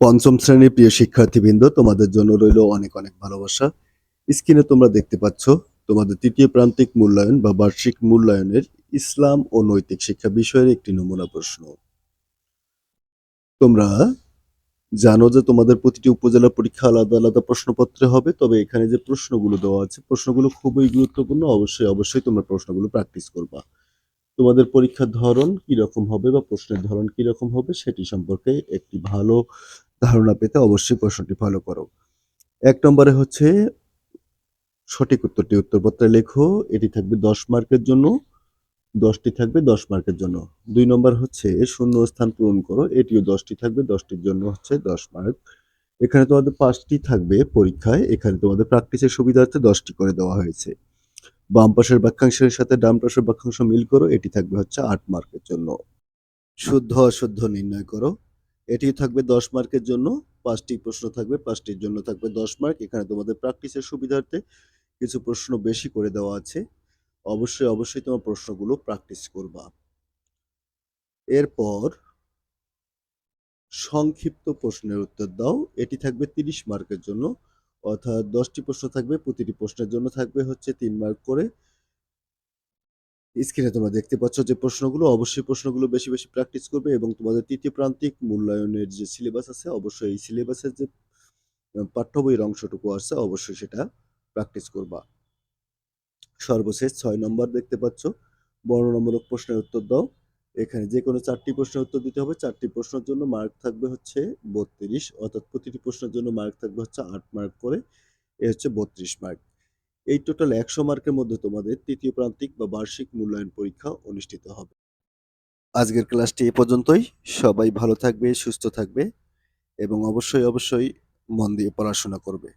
পঞ্চম শ্রেণির প্রিয় শিক্ষার্থীবৃন্দ, তোমাদের জন্য রইল অনেক অনেক ভালোবাসা। স্ক্রিনে তোমরা দেখতে পাচ্ছ তোমাদের তৃতীয় প্রান্তিক মূল্যায়ন বা বার্ষিক মূল্যায়নের ইসলাম ও নৈতিক শিক্ষা বিষয়ের একটি নমুনা প্রশ্ন। তোমরা জানো যে তোমাদের প্রতিটি উপজেলা পরীক্ষা আলাদা আলাদা প্রশ্নপত্রে হবে, তবে এখানে যে প্রশ্নগুলো দেওয়া আছে, প্রশ্নগুলো খুবই গুরুত্বপূর্ণ। অবশ্যই অবশ্যই তোমরা প্রশ্নগুলো প্র্যাকটিস করবা। তোমাদের পরীক্ষার ধরন কি রকম হবে বা প্রশ্নের ধরন কি রকম হবে সেটি সম্পর্কে একটি ভালো ধারণা পেতে অবশ্যই প্রশ্নটি ফলো করো। এক নম্বরে হচ্ছে সঠিক উত্তরটি উত্তরপত্রে লেখো, এটি থাকবে দশ মার্কের জন্য, দশটি থাকবে দশ মার্কের জন্য। দুই নম্বর হচ্ছে শূন্য স্থান পূরণ করো, এটিও দশটি থাকবে, দশটির জন্য হচ্ছে দশ মার্ক। এখানে তোমাদের পাঁচটি থাকবে পরীক্ষায়, এখানে তোমাদের প্র্যাকটিসের সুবিধার্থে দশটি করে দেওয়া হয়েছে। বাম পাশের বাক্যাংশের সাথে ডান পাশের বাক্যাংশ মিল করো, এটি থাকবে হচ্ছে আট মার্কের জন্য। শুদ্ধ অশুদ্ধ নির্ণয় করো, এটি থাকবে দশ মার্কের জন্য, পাঁচটি প্রশ্ন থাকবে, পাঁচটির জন্য থাকবে দশ মার্ক। এখানে তোমাদের প্র্যাকটিসের সুবিধার্থে কিছু প্রশ্ন বেশি করে দেওয়া আছে। অবশ্যই অবশ্যই তোমার প্রশ্নগুলো প্র্যাকটিস করবা। এরপর সংক্ষিপ্ত প্রশ্নের উত্তর দাও, এটি থাকবে তিরিশ মার্কের জন্য অর্থাৎ দশটি প্রশ্ন থাকবে, প্রতিটি প্রশ্নের জন্য থাকবে হচ্ছে তিন মার্ক করে। স্ক্রিনে তোমরা দেখতে পাচ্ছ যে প্রশ্নগুলো, অবশ্যই প্রশ্নগুলো বেশি বেশি প্র্যাকটিস করবে এবং তোমাদের তৃতীয় প্রান্তিক মূল্যায়নের যে সিলেবাস আছে, অবশ্যই এই সিলেবাসের যে পাঠ্য বইয়ের অংশটুকু আছে, অবশ্যই সেটা প্র্যাকটিস করবা। সর্বশেষ ছয় নম্বর দেখতে পাচ্ছ, বর্ণনামূলক প্রশ্নের উত্তর দাও। এখানে যে কোনো চারটি প্রশ্নের উত্তর দিতে হবে। চারটি প্রশ্নের জন্য মার্ক থাকবে হচ্ছে বত্রিশ, অর্থাৎ প্রতিটি প্রশ্নের জন্য মার্ক থাকবে হচ্ছে আট মার্ক করে। এ হচ্ছে বত্রিশ মার্ক এই টোটাল একশো মার্কের মধ্যে তোমাদের তৃতীয় প্রান্তিক বা বার্ষিক মূল্যায়ন পরীক্ষা অনুষ্ঠিত হবে। আজকের ক্লাসটি এ পর্যন্তই। সবাই ভালো থাকবে, সুস্থ থাকবে এবং অবশ্যই অবশ্যই মন দিয়ে পড়াশোনা করবে।